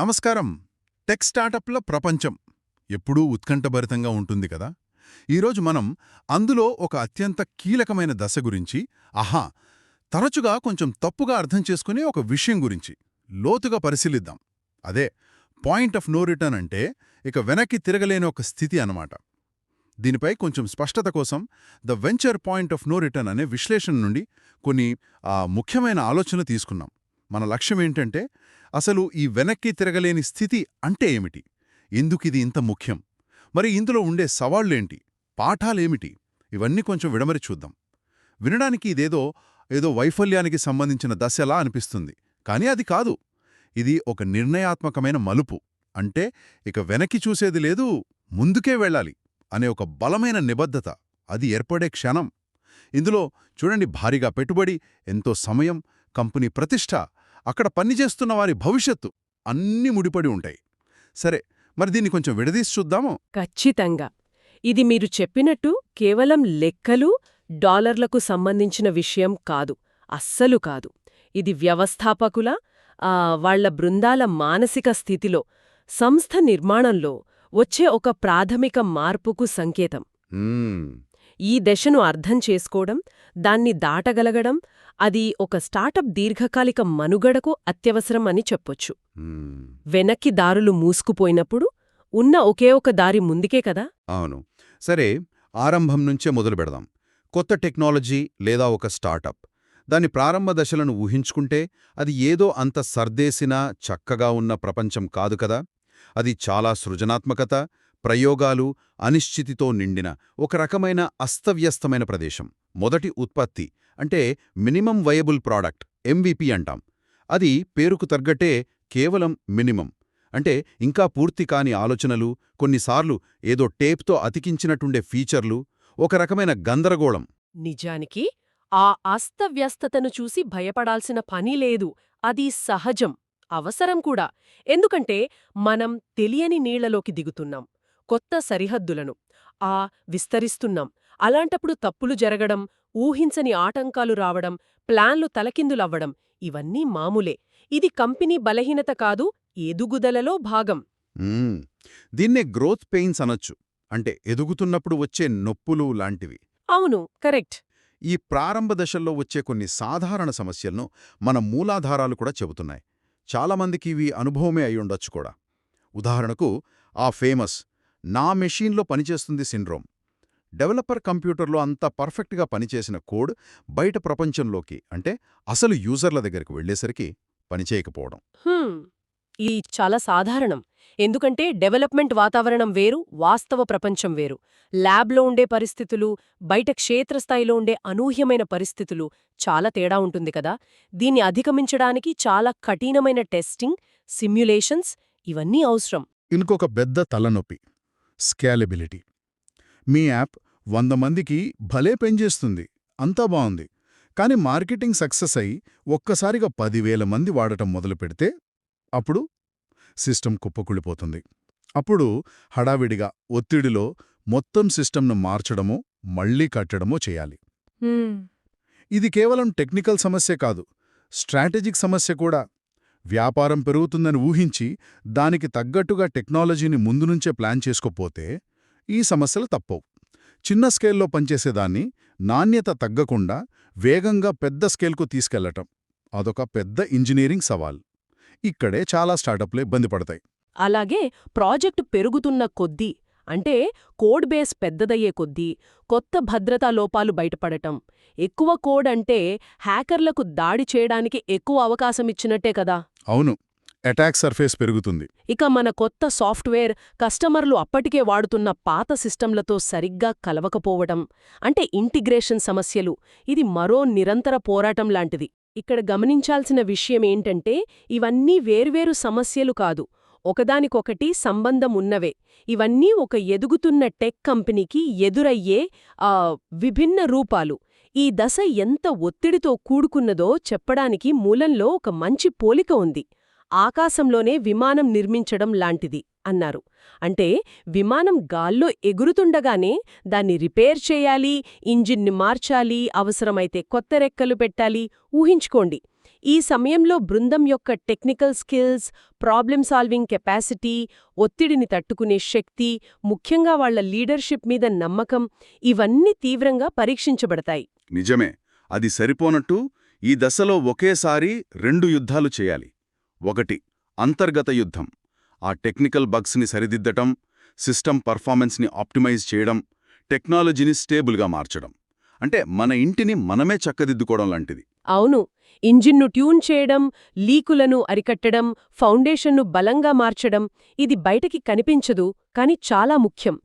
నమస్కారం. టెక్ స్టార్టప్ల ప్రపంచం. ఎప్పుడూ ఉత్కంఠభరితంగా ఉంటుంది కదా? ఈరోజు మనం అందులో ఒక అత్యంత కీలకమైన దశ గురించి ఆహా తరచుగా కొంచెం తప్పుగా అర్థం చేసుకునే ఒక విషయం గురించి లోతుగా పరిశీలిద్దాం. అదే పాయింట్ ఆఫ్ నో రిటర్న్ అంటే ఇక వెనక్కి తిరగలేని ఒక స్థితి అన్నమాట. దీనిపై కొంచెం స్పష్టత కోసం the venture point of no return అనే విశ్లేషణ నుండి కొన్ని ముఖ్యమైన ఆలోచన తీసుకున్నాం. మన లక్ష్యం ఏంటంటే అసలు ఈ వెనక్కి తిరగలేని స్థితి అంటే ఏమిటి? ఎందుకిది ఇంత ముఖ్యం? మరి ఇందులో ఉండే సవాళ్ళేంటి పాఠాలేమిటి? ఇవన్నీ కొంచెం విడమరి చూద్దాం. వినడానికి ఇదేదో ఏదో వైఫల్యానికి సంబంధించిన దశలా అనిపిస్తుంది. కానీ అది కాదు. ఇది ఒక నిర్ణయాత్మకమైన మలుపు. అంటే ఇక వెనక్కి చూసేది లేదు ముందుకే వెళ్ళాలి అనే ఒక బలమైన నిబద్ధత. అది ఏర్పడే క్షణం. ఇందులో చూడండి భారీగా పెట్టుబడి ఎంతో సమయం కంపెనీ ప్రతిష్ట అక్కడ పనిచేస్తున్న వారి భవిష్యత్తు అన్నీ ముడిపడి ఉంటాయి. సరే మరి దీన్ని కొంచెం విడదీసి చూద్దాము. ఖచ్చితంగా. ఇది మీరు చెప్పినట్టు కేవలం లెక్కలు డాలర్లకు సంబంధించిన విషయం కాదు అస్సలు కాదు. ఇది వ్యవస్థాపకుల ఆ, వాళ్ళ బృందాల మానసిక స్థితిలో సంస్థ నిర్మాణంలో వచ్చే ఒక ప్రాథమిక మార్పుకు సంకేతం. ఈ దశను అర్థం చేసుకోవడం దాన్ని దాటగలగడం అది ఒక స్టార్టప్ దీర్ఘకాలిక మనుగడకు అత్యవసరం అని చెప్పొచ్చు. వెనక్కి దారులు మూసుకుపోయినప్పుడు ఉన్న ఒకే ఒక దారి ముందుకే కదా? అవును. సరే ఆరంభం నుంచే మొదలు పెడదాం. కొత్త టెక్నాలజీ లేదా ఒక స్టార్టప్. దాని ప్రారంభ దశలను ఊహించుకుంటే అది ఏదో అంత సర్దేసినా చక్కగా ఉన్న ప్రపంచం కాదు కదా? అది చాలా సృజనాత్మకత ప్రయోగాలు అనిశ్చితితో నిండిన ఒక రకమైన అస్తవ్యస్తమైన ప్రదేశం. మొదటి ఉత్పత్తి అంటే మినిమం వయబుల్ ప్రోడక్ట్ ఎంవిపి అంటాం. అది పేరుకు తగ్గట్టే కేవలం మినిమం. అంటే ఇంకా పూర్తి కాని ఆలోచనలు కొన్నిసార్లు ఏదో టేప్తో అతికించినట్టుండే ఫీచర్లు ఒక రకమైన గందరగోళం. నిజానికి ఆ అస్తవ్యస్తతను చూసి భయపడాల్సిన పని లేదు. అది సహజం అవసరం కూడా. ఎందుకంటే మనం తెలియని నీళ్ళలోకి దిగుతున్నాం కొత్త సరిహద్దులను ఆ విస్తరిస్తున్నాం అలాంటప్పుడు తప్పులు జరగడం ఊహించని ఆటంకాలు రావడం ప్లాన్లు తలకిందులవ్వడం ఇవన్నీ మామూలే. ఇది కంపెనీ బలహీనత కాదు ఎదుగుదలలో భాగం. దీన్నే గ్రోత్ పెయిన్స్ అనొచ్చు. అంటే ఎదుగుతున్నప్పుడు వచ్చే నొప్పులు లాంటివి. అవును కరెక్ట్. ఈ ప్రారంభ దశల్లో వచ్చే కొన్ని సాధారణ సమస్యలను మన మూలాధారాలు కూడా చెబుతున్నాయి. చాలామందికి ఇవి అనుభవమే అయి ఉండొచ్చు కూడా. ఉదాహరణకు ఆ ఫేమస్ నా మెషీన్లో పనిచేస్తుంది సిండ్రోమ్. డెవలపర్ కంప్యూటర్లో అంత పర్ఫెక్ట్గా పనిచేసిన కోడ్ బయట ప్రపంచంలోకి అంటే అసలు యూజర్ల దగ్గరికి వెళ్ళేసరికి పనిచేయకపోవడం. ఇది చాలా సాధారణం. ఎందుకంటే డెవలప్మెంట్ వాతావరణం వేరు వాస్తవ ప్రపంచం వేరు. ల్యాబ్లో ఉండే పరిస్థితులు బయట క్షేత్రస్థాయిలో ఉండే అనూహ్యమైన పరిస్థితులు చాలా తేడా ఉంటుంది కదా. దీన్ని అధిగమించడానికి చాలా కఠినమైన టెస్టింగ్ సిమ్యులేషన్స్ ఇవన్నీ అవసరం. ఇంకొక పెద్ద తలనొప్పి స్కేలబిలిటీ. మీ యాప్ వంద మందికి భలే పెంచేస్తుంది. అంతా బావుంది కానీ మార్కెటింగ్ సక్సెస్ అయి ఒక్కసారిగా పదివేల మంది వాడటం మొదలు పెడితే అప్పుడు సిస్టమ్ కుప్పకూలిపోతుంది. అప్పుడు హడావిడిగా ఒత్తిడిలో మొత్తం సిస్టమ్ను మార్చడమో మళ్ళీ కట్టడమో చేయాలి. ఇది కేవలం టెక్నికల్ సమస్య కాదు. స్ట్రాటజిక్ సమస్య కూడా. వ్యాపారం పెరుగుతుందని ఊహించి దానికి తగ్గట్టుగా టెక్నాలజీని ముందు నుంచే ప్లాన్ చేసుకోపోతే ఈ సమస్యలు తప్పవు. చిన్న స్కేల్లో పనిచేసేదాన్ని నాణ్యత తగ్గకుండా వేగంగా పెద్ద స్కేల్కు తీసుకెళ్ళటం అదొక పెద్ద ఇంజనీరింగ్ సవాల్. ఇక్కడే చాలా స్టార్టప్లు ఇబ్బంది పడతాయి. అలాగే ప్రాజెక్టు పెరుగుతున్న కొద్దీ అంటే కోడ్ బేస్ పెద్దదయ్యే కొద్దీ కొత్త భద్రతా లోపాలు బయటపడటం ఎక్కువ కోడ్ అంటే హ్యాకర్లకు దాడి చేయడానికి ఎక్కువ అవకాశమిచ్చినట్టే కదా? అవును. అటాక్ సర్ఫేస్ పెరుగుతుంది. ఇక మన కొత్త సాఫ్ట్వేర్ కస్టమర్లు అప్పటికే వాడుతున్న పాత సిస్టంలతో సరిగ్గా కలవకపోవడం అంటే ఇంటిగ్రేషన్ సమస్యలు ఇది మరో నిరంతర పోరాటం లాంటిది. ఇక్కడ గమనించాల్సిన విషయమేంటంటే ఇవన్నీ వేర్వేరు సమస్యలు కాదు ఒకదానికొకటి సంబంధం ఉన్నవే. ఇవన్నీ ఒక ఎదుగుతున్న టెక్ కంపెనీకి ఎదురయ్యే విభిన్న రూపాలు. ఈ దశ ఎంత ఒత్తిడితో కూడుకున్నదో చెప్పడానికి మూలంలో ఒక మంచి పోలిక ఉంది. ఆకాశంలోనే విమానం నిర్మించడం లాంటిది అన్నారు. అంటే విమానం గాల్లో ఎగురుతుండగానే దాన్ని రిపేర్ చేయాలి ఇంజిన్ని మార్చాలి అవసరమైతే కొత్త రెక్కలు పెట్టాలి ఊహించుకోండి. ఈ సమయంలో బృందం యొక్క technical skills problem solving capacity ఒత్తిడిని తట్టుకునే శక్తి ముఖ్యంగా వాళ్ళ లీడర్షిప్ మీద నమ్మకం ఇవన్నీ తీవ్రంగా పరీక్షించబడతాయి. నిజమే. అది సరిపోనట్టు ఈ దశలో ఒకేసారి రెండు యుద్ధాలు చేయాలి. ఒకటి అంతర్గత యుద్ధం. ఆ టెక్నికల్ బగ్స్ని సరిదిద్దటం సిస్టమ్ పర్ఫార్మెన్స్ని ఆప్టిమైజ్ చేయడం టెక్నాలజీని స్టేబుల్గా మార్చడం. అంటే మన ఇంటిని మనమే చక్కదిద్దుకోవడం లాంటిది. అవును. ఇంజిన్ను ట్యూన్ చేయడం లీకులను అరికట్టడం ఫౌండేషన్ను బలంగా మార్చడం ఇది బయటకి కనిపించదు కాని చాలా ముఖ్యం.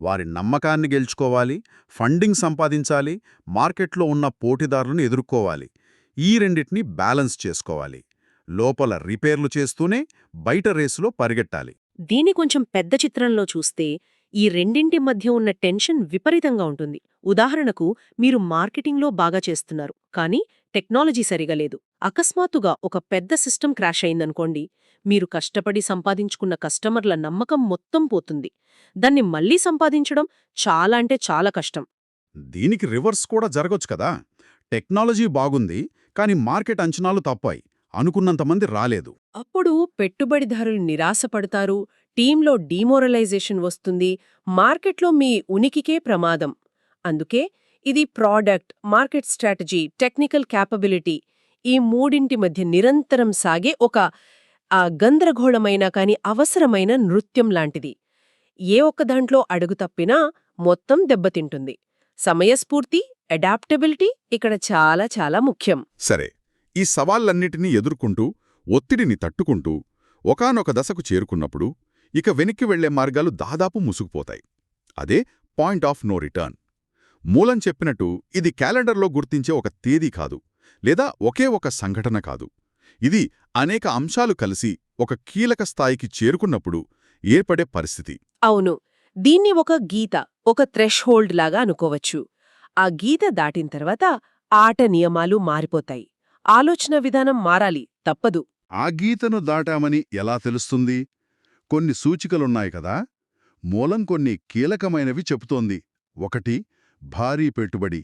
వారి నమ్మకాన్ని గెలుచుకోవాలి ఫండింగ్ సంపాదించాలి మార్కెట్లో ఉన్న పోటీదారులను ఎదుర్కోవాలి. ఈ రెండిటిని బ్యాలెన్స్ చేసుకోవాలి. లోపల రిపేర్లు చేస్తూనే బయట రేసులో పరిగెట్టాలి. దీని కొంచెం పెద్ద చిత్రంలో చూస్తే ఈ రెండింటి మధ్య ఉన్న టెన్షన్ విపరీతంగా ఉంటుంది. ఉదాహరణకు మీరు మార్కెటింగ్లో బాగా చేస్తున్నారు కానీ టెక్నాలజీ సరిగా లేదు. అకస్మాత్తుగా ఒక పెద్ద సిస్టమ్ క్రాష్ అయిందనుకోండి మీరు కష్టపడి సంపాదించుకున్న కస్టమర్ల నమ్మకం మొత్తం పోతుంది. దాన్ని మళ్ళీ సంపాదించడం చాలా అంటే చాలా కష్టం. దీనికి రివర్స్ కూడా జరగొచ్చు కదా. టెక్నాలజీ బాగుంది కానీ మార్కెట్ అంచనాలు తప్పాయి. అనుకున్నంతమంది రాలేదు. అప్పుడు పెట్టుబడిదారులు నిరాశపడతారు టీంలో డీమోరలైజేషన్ వస్తుంది మార్కెట్లో మీ ఉనికికే ప్రమాదం. అందుకే ఇది product market strategy technical capability ఈ మూడింటి మధ్య నిరంతరం సాగే ఒక ఆ గందరగోళమైన కాని అవసరమైన నృత్యం లాంటిది. ఏ ఒక్క దాంట్లో అడుగు తప్పినా మొత్తం దెబ్బతింటుంది. సమయస్ఫూర్తి అడాప్టబిలిటీ ఇక్కడ చాలా చాలా ముఖ్యం. సరే ఈ సవాళ్ళన్నిటినీ ఎదుర్కొంటూ ఒత్తిడిని తట్టుకుంటూ ఒకానొక దశకు చేరుకున్నప్పుడు ఇక వెనక్కి వెళ్ళే మార్గాలు దాదాపు ముసుగుపోతాయి. అదే పాయింట్ ఆఫ్ నో రిటర్న్. మూలం చెప్పినట్టు ఇది క్యాలెండర్లో గుర్తించే ఒక తేదీ కాదు లేదా ఒకే ఒక సంఘటన కాదు. ఇది అనేక అంశాలు కలిసి ఒక కీలక స్థాయికి చేరుకున్నప్పుడు ఏర్పడే పరిస్థితి. అవును దీన్ని ఒక గీత ఒక థ్రెష్హోల్డ్ లాగా అనుకోవచ్చు. ఆ గీత దాటిన తర్వాత ఆట నియమాలు మారిపోతాయి. ఆలోచన విధానం మారాలి తప్పదు. ఆ గీతను దాటామని ఎలా తెలుస్తుంది? కొన్ని సూచికలున్నాయి కదా? మూలం కొన్ని కీలకమైనవి చెబుతోంది. ఒకటి భారీ పెట్టుబడి.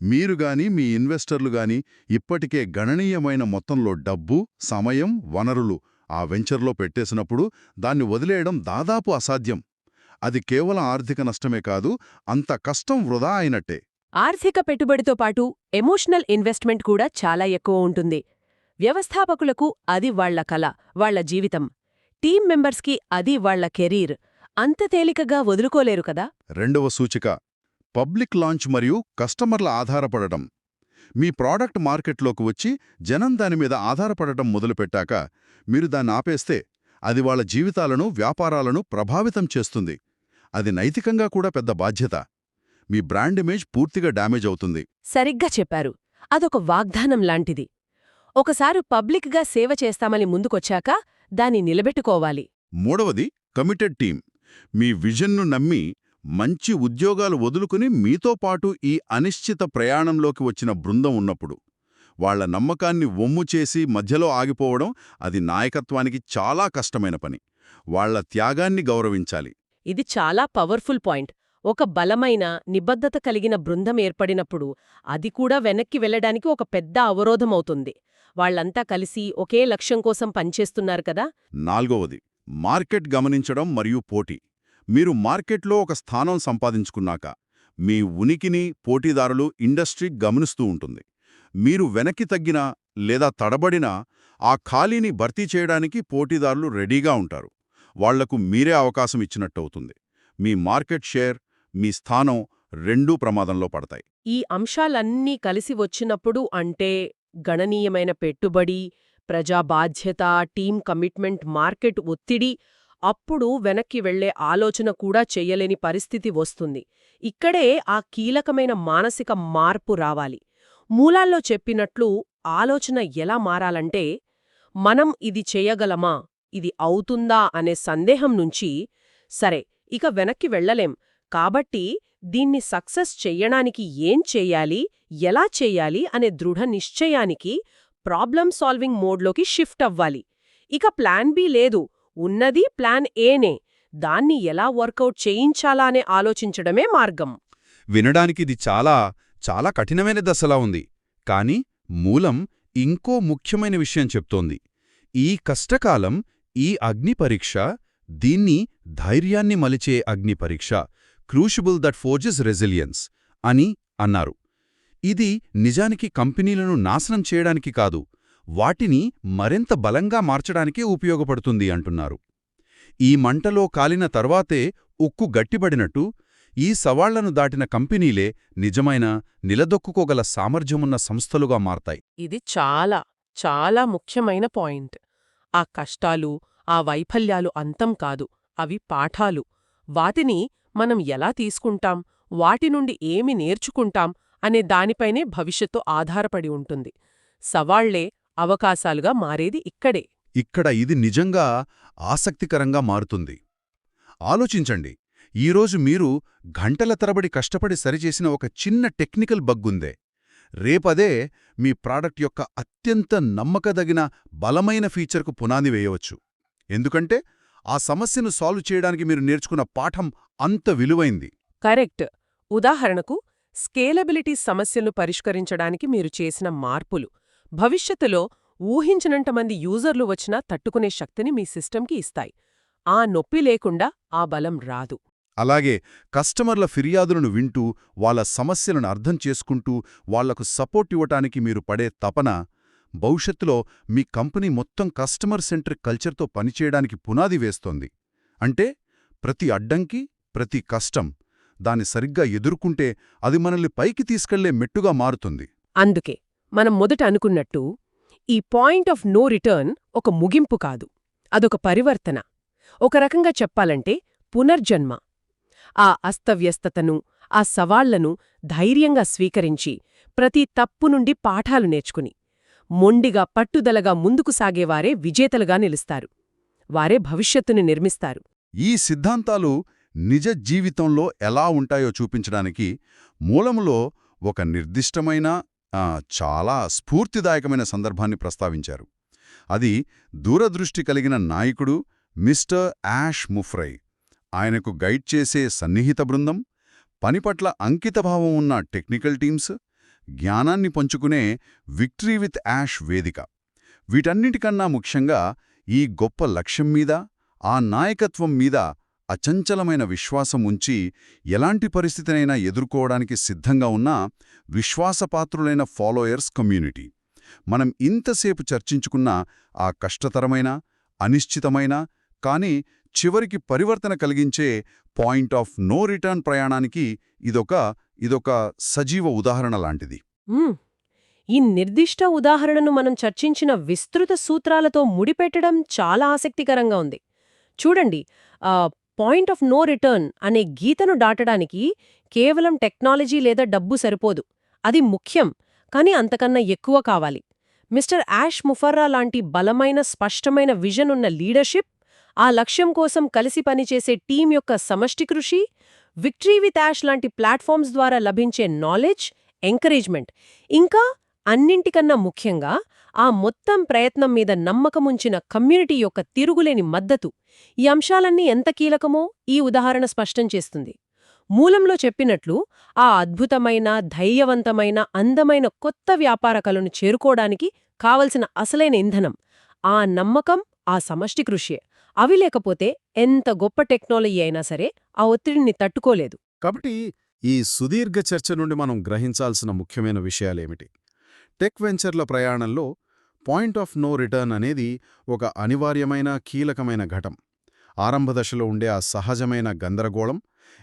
మీరు గాని మీ ఇన్వెస్టర్లు గాని ఇప్పటికే గణనీయమైన మొత్తంలో డబ్బు సమయం వనరులు ఆ వెంచర్లో పెట్టేసినప్పుడు దాన్ని వదిలేయడం దాదాపు అసాధ్యం. అది కేవలం ఆర్థిక నష్టమే కాదు అంత కష్టం వృధా అయినట్టే. ఆర్థిక పెట్టుబడితో పాటు ఎమోషనల్ ఇన్వెస్ట్మెంట్ కూడా చాలా ఎక్కువ ఉంటుంది. వ్యవస్థాపకులకు అది వాళ్ళ కల వాళ్ళ జీవితం. టీం మెంబర్స్కి అది వాళ్ళ కెరీర్. అంత తేలికగా వదులుకోలేరు కదా? రెండవ సూచిక. పబ్లిక్ లాంచ్ మరియు కస్టమర్ల ఆధారపడటం. మీ ప్రోడక్ట్ మార్కెట్లోకి వచ్చి జనం దాని మీద ఆధారపడటం మొదలుపెట్టాక మీరు దాన్ని ఆపేస్తే అది వాళ్ళ జీవితాలను వ్యాపారాలను ప్రభావితం చేస్తుంది. అది నైతికంగా కూడా పెద్ద బాధ్యత. మీ బ్రాండ్ ఇమేజ్ పూర్తిగా డ్యామేజ్ అవుతుంది. సరిగ్గా చెప్పారు. అదొక వాగ్దానం లాంటిది. ఒకసారి పబ్లిక్గా సేవ చేస్తామని ముందుకొచ్చాక దాన్ని నిలబెట్టుకోవాలి. మూడవది కమిటెడ్ టీం మీ విజన్ను నమ్మి మంచి ఉద్యోగాలు వదులుకుని మీతో పాటు ఈ అనిశ్చిత ప్రయాణంలోకి వచ్చిన బృందం ఉన్నప్పుడు వాళ్ళ నమ్మకాన్ని వమ్ము చేసి మధ్యలో ఆగిపోవడం అది నాయకత్వానికి చాలా కష్టమైన పని. వాళ్ళ త్యాగాన్ని గౌరవించాలి. ఇది చాలా పవర్ఫుల్ పాయింట్. ఒక బలమైన నిబద్ధత కలిగిన బృందం ఏర్పడినప్పుడు అది కూడా వెనక్కి వెళ్ళడానికి ఒక పెద్ద అవరోధమవుతుంది. వాళ్ళంతా కలిసి ఒకే లక్ష్యం కోసం పనిచేస్తున్నారు కదా? నాల్గవది మార్కెట్ గమనించడం మరియు పోటీ. మీరు మార్కెట్లో ఒక స్థానం సంపాదించుకున్నాక మీ ఉనికిని పోటీదారులు ఇండస్ట్రీ గమనిస్తూ ఉంటుంది. మీరు వెనక్కి తగ్గినా లేదా తడబడినా ఆ ఖాళీని భర్తీ చేయడానికి పోటీదారులు రెడీగా ఉంటారు. వాళ్ళకు మీరే అవకాశం ఇచ్చినట్టవుతుంది. మీ మార్కెట్ షేర్ మీ స్థానం రెండూ ప్రమాదంలో పడతాయి. ఈ అంశాలన్నీ కలిసి వచ్చినప్పుడు అంటే గణనీయమైన పెట్టుబడి ప్రజా బాధ్యత టీం కమిట్మెంట్ మార్కెట్ ఒత్తిడి అప్పుడు వెనక్కి వెళ్ళే ఆలోచన కూడా చెయ్యలేని పరిస్థితి వస్తుంది. ఇక్కడే ఆ కీలకమైన మానసిక మార్పు రావాలి. మూలాల్లో చెప్పినట్లు ఆలోచన ఎలా మారాలంటే మనం ఇది చేయగలమా ఇది అవుతుందా అనే సందేహం నుంచి సరే ఇక వెనక్కి వెళ్ళలేం కాబట్టి దీన్ని సక్సెస్ చెయ్యడానికి ఏం చెయ్యాలి ఎలా చెయ్యాలి అనే దృఢ నిశ్చయానికి ప్రాబ్లం సాల్వింగ్ మోడ్లోకి షిఫ్ట్ అవ్వాలి. ఇక ప్లాన్ బి లేదు ఉన్నది ప్లాన్ ఏనే దాన్ని ఎలా వర్కౌట్ చేయించాలా అనే ఆలోచించడమే మార్గం. వినడానికిది చాలా చాలా కఠినమైన దశలా ఉంది కాని మూలం ఇంకో ముఖ్యమైన విషయం చెప్తోంది. ఈ కష్టకాలం ఈ అగ్ని పరీక్ష దీన్ని ధైర్యాన్ని మలిచే అగ్ని పరీక్ష క్రూషిబుల్ దట్ ఫోర్జెస్ రెసిలియన్స్ అని అన్నారు. ఇది నిజానికి కంపెనీలను నాశనం చేయడానికి కాదు వాటిని మరింత బలంగా మార్చడానికే ఉపయోగపడుతుంది అంటున్నారు. ఈ మంటలో కాలిన తర్వాతే ఉక్కు గట్టిబడినట్టు ఈ సవాళ్ళను దాటిన కంపెనీలే నిజమైన నిలదొక్కుకోగల సామర్థ్యమున్న సంస్థలుగా మారతాయి. ఇది చాలా చాలా ముఖ్యమైన పాయింట్. ఆ కష్టాలు ఆ వైఫల్యాలు అంతం కాదు అవి పాఠాలు. వాటిని మనం ఎలా తీసుకుంటాం వాటి నుండి ఏమి నేర్చుకుంటాం అనే దానిపైనే భవిష్యత్తు ఆధారపడి ఉంటుంది. సవాళ్ళే అవకాశాలుగా మారేది ఇక్కడే. ఇక్కడ ఇది నిజంగా ఆసక్తికరంగా మారుతుంది. ఆలోచించండి ఈరోజు మీరు గంటల తరబడి కష్టపడి సరిచేసిన ఒక చిన్న టెక్నికల్ బగ్గుందే. రేపదే మీ ప్రాడక్ట్ యొక్క అత్యంత నమ్మకదగిన బలమైన ఫీచర్కు పునాది వేయవచ్చు. ఎందుకంటే ఆ సమస్యను సాల్వ్ చేయడానికి మీరు నేర్చుకున్న పాఠం అంత విలువైంది. కరెక్ట్. ఉదాహరణకు స్కేలబిలిటీ సమస్యలు పరిష్కరించడానికి మీరు చేసిన మార్పులు. భవిష్యత్తులో ఊహించినంతమంది యూజర్లు వచ్చినా తట్టుకునే శక్తిని మీ సిస్టంకి ఇస్తాయి. ఆ నొప్పి లేకుండా ఆ బలం రాదు. అలాగే కస్టమర్ల ఫిర్యాదులను వింటూ వాళ్ళ సమస్యలను అర్థం చేసుకుంటూ వాళ్ళకు సపోర్ట్ ఇవ్వటానికి మీరు పడే తపన భవిష్యత్తులో మీ కంపెనీ మొత్తం కస్టమర్ సెంట్రిక్ కల్చర్తో పనిచేయడానికి పునాది వేస్తోంది. అంటే ప్రతి అడ్డంకి ప్రతి కష్టం దాన్ని సరిగ్గా ఎదుర్కొంటే అది మనల్ని పైకి తీసుకెళ్ళే మెట్టుగా మారుతుంది. అందుకే మనం మొదట అనుకున్నట్టు ఈ పాయింట్ ఆఫ్ నో రిటర్న్ ఒక ముగింపు కాదు. అదొక పరివర్తన. ఒక రకంగా చెప్పాలంటే పునర్జన్మ. ఆ అస్తవ్యస్తతను ఆ సవాళ్ళను ధైర్యంగా స్వీకరించి ప్రతి తప్పు నుండి పాఠాలు నేర్చుకుని. మొండిగా పట్టుదలగా ముందుకు సాగేవారే విజేతలుగా నిలుస్తారు. వారే భవిష్యత్తుని నిర్మిస్తారు. ఈ సిద్ధాంతాలు నిజ జీవితంలో ఎలా ఉంటాయో చూపించడానికి మూలములో ఒక నిర్దిష్టమైన చాలా స్ఫూర్తిదాయకమైన సందర్భాన్ని ప్రస్తావించారు. అది దూరదృష్టి కలిగిన నాయకుడు మిస్టర్ యాష్ ముఫ్రై. ఆయనకు గైడ్ చేసే సన్నిహిత బృందం పని పట్ల అంకితభావం ఉన్న టెక్నికల్ టీమ్స్ జ్ఞానాన్ని పంచుకునే విక్టరీ విత్ యాష్ వేదిక. వీటన్నిటికన్నా ముఖ్యంగా ఈ గొప్ప లక్ష్యం మీద ఆ నాయకత్వం మీద అచంచలమైన విశ్వాసం ఉంచి ఎలాంటి పరిస్థితినైనా ఎదుర్కోవడానికి సిద్ధంగా ఉన్న విశ్వాసపాత్రులైన ఫాలోయర్స్ కమ్యూనిటీ. మనం ఇంతసేపు చర్చించుకున్న ఆ కష్టతరమైన అనిశ్చితమైన కానీ చివరికి పరివర్తన కలిగించే పాయింట్ ఆఫ్ నో రిటర్న్ ప్రయాణానికి ఇదొక ఇదొక సజీవ ఉదాహరణ లాంటిది. ఈ నిర్దిష్ట ఉదాహరణను మనం చర్చించిన విస్తృత సూత్రాలతో ముడిపెట్టడం చాలా ఆసక్తికరంగా ఉంది. చూడండి పాయింట్ ఆఫ్ నో రిటర్న్ అనే గీతను దాటడానికి కేవలం టెక్నాలజీ లేదా డబ్బు సరిపోదు. అది ముఖ్యం కానీ అంతకన్నా ఎక్కువ కావాలి. మిస్టర్ యాష్ ముఫర్రా లాంటి బలమైన స్పష్టమైన విజన్ ఉన్న లీడర్షిప్ ఆ లక్ష్యం కోసం కలిసి పనిచేసే టీం యొక్క సమష్టి కృషి విక్టరీ విత్ యాష్ లాంటి ప్లాట్ఫామ్స్ ద్వారా లభించే నాలెడ్జ్ ఎంకరేజ్మెంట్ ఇంకా అన్నింటికన్నా ముఖ్యంగా ఆ మొత్తం ప్రయత్నం మీద నమ్మకముంచిన కమ్యూనిటీ యొక్క తిరుగులేని మద్దతు. ఈ అంశాలన్నీ ఎంత కీలకమో ఈ ఉదాహరణ స్పష్టం చేస్తుంది. మూలంలో చెప్పినట్లు ఆ అద్భుతమైన ధైర్యవంతమైన అందమైన కొత్త వ్యాపార కలను చేరుకోవడానికి కావలసిన అసలైన ఇంధనం ఆ నమ్మకం ఆ సమష్టి కృషియే అవి లేకపోతే ఎంత గొప్ప టెక్నాలజీ అయినా సరే ఆ ఒత్తిడిని తట్టుకోలేదు. కాబట్టి ఈ సుదీర్ఘ చర్చ నుండి మనం గ్రహించాల్సిన ముఖ్యమైన విషయాలేమిటి? టెక్ వెంచర్ల ప్రయాణంలో పాయింట్ ఆఫ్ నో రిటర్న్ అనేది ఒక అనివార్యమైన కీలకమైన ఘటం. ఆరంభ దశలో ఉండే ఆ సహజమైన గందరగోళం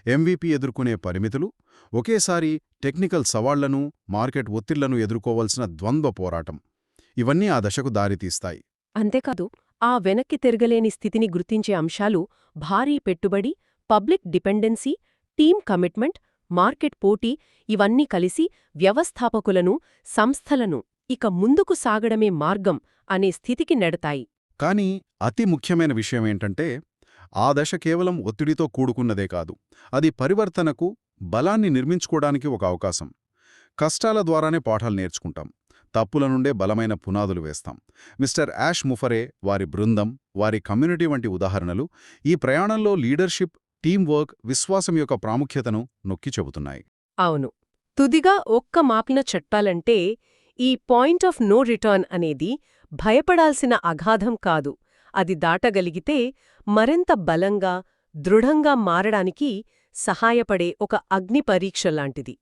ఎంవీపీ ఎదుర్కొనే పరిమితులు ఒకేసారి టెక్నికల్ సవాళ్ళను మార్కెట్ ఒత్తిళ్ళను ఎదుర్కోవలసిన ద్వంద్వ పోరాటం. ఇవన్నీ ఆ దశకు దారితీస్తాయి. అంతేకాదు ఆ వెనక్కి తిరగలేని స్థితిని గుర్తించే అంశాలు భారీ పెట్టుబడి public dependency team commitment market పోటీ ఇవన్నీ కలిసి వ్యవస్థాపకులను సంస్థలను ఇక ముందుకు సాగడమే మార్గం అనే స్థితికి నెడతాయి. కానీ అతి ముఖ్యమైన విషయమేంటంటే ఆ దశ కేవలం ఒత్తిడితో కూడుకున్నదే కాదు. అది పరివర్తనకు బలాన్ని నిర్మించుకోవడానికి ఒక అవకాశం. కష్టాల ద్వారానే పాఠాలు నేర్చుకుంటాం. తప్పుల నుండే బలమైన పునాదులు వేస్తాం. మిస్టర్ యాష్ ముఫరే వారి బృందం వారి కమ్యూనిటీ వంటి ఉదాహరణలు ఈ ప్రయాణంలో లీడర్షిప్ టీం వర్క్ విశ్వాసం యొక్క ప్రాముఖ్యతను నొక్కి చెబుతున్నాయి. అవును. తుదిగా ఒక్క మాపిన చెప్పాలంటే ఈ పాయింట్ ఆఫ్ నో రిటర్న్ అనేది భయపడాల్సిన అగాధం కాదు. అది దాటగలిగితే మరింత బలంగా దృఢంగా మారడానికి సహాయపడే ఒక అగ్ని పరీక్ష లాంటిది.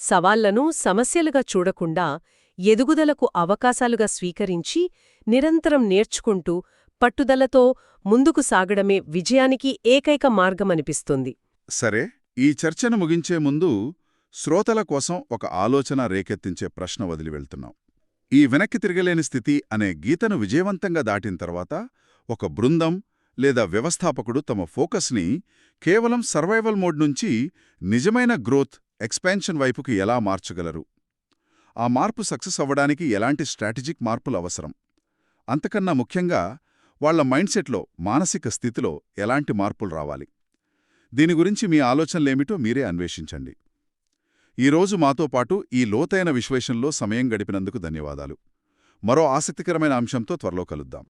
సవాళ్ళను సమస్యలుగా చూడకుండా ఎదుగుదలకు అవకాశాలుగా స్వీకరించి నిరంతరం నేర్చుకుంటూ పట్టుదలతో ముందుకు సాగడమే విజయానికి ఏకైక మార్గమనిపిస్తుంది. సరే ఈ చర్చను ముగించే ముందు శ్రోతల కోసం ఒక ఆలోచన రేకెత్తించే ప్రశ్న వదిలి వెళ్తున్నాం. ఈ వెనక్కి తిరగలేని స్థితి అనే గీతను విజయవంతంగా దాటిన తర్వాత ఒక బృందం లేదా వ్యవస్థాపకుడు తమ ఫోకస్ని కేవలం సర్వైవల్ మోడ్ నుంచి నిజమైన గ్రోత్ ఎక్స్పాన్షన్ వైపుకి ఎలా మార్చగలరు? ఆ మార్పు సక్సెస్ అవ్వడానికి ఎలాంటి స్ట్రాటజిక్ మార్పులు అవసరం? అంతకన్నా ముఖ్యంగా వాళ్ళ మైండ్సెట్లో మానసిక స్థితిలో ఎలాంటి మార్పులు రావాలి? దీని గురించి మీ ఆలోచనలేమిటో మీరే అన్వేషించండి. ఈరోజు మాతో పాటు ఈ లోతైన విశ్లేషణలో సమయం గడిపినందుకు ధన్యవాదాలు. మరో ఆసక్తికరమైన అంశంతో త్వరలో కలుద్దాం.